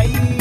país.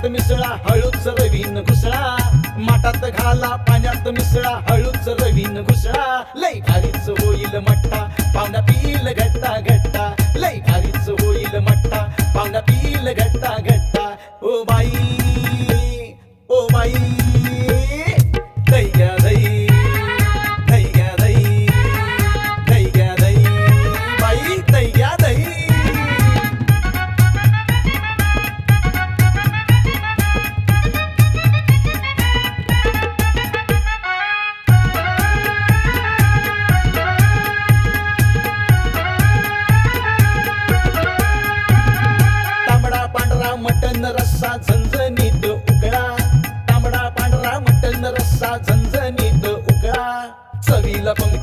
पाण्यात मिसळा हळूच रवीन घुसळा. माटात घाला पाण्यात मिसळा हळूच रवीन घुसळा. लय भारीच होईल मट्टा पावना पील घट्टा घट्टा. लय भारीच होईल मट्टा पावना पील घट्टा up on the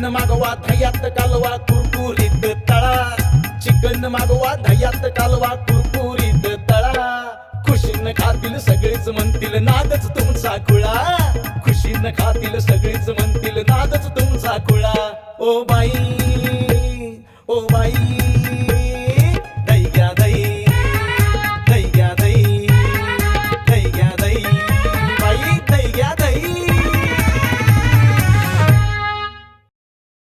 चिकन मागवा धयात कालवा कुरकुरीत तळा. चिकन मागवा धयात कालवा कुरकुरीत तळा. खुशीन खातील सगळेच म्हणतील नादच तुमचा खुळा. खुशीन खातील सगळेच म्हणतील नादच तुमचा खुळा. O by O by.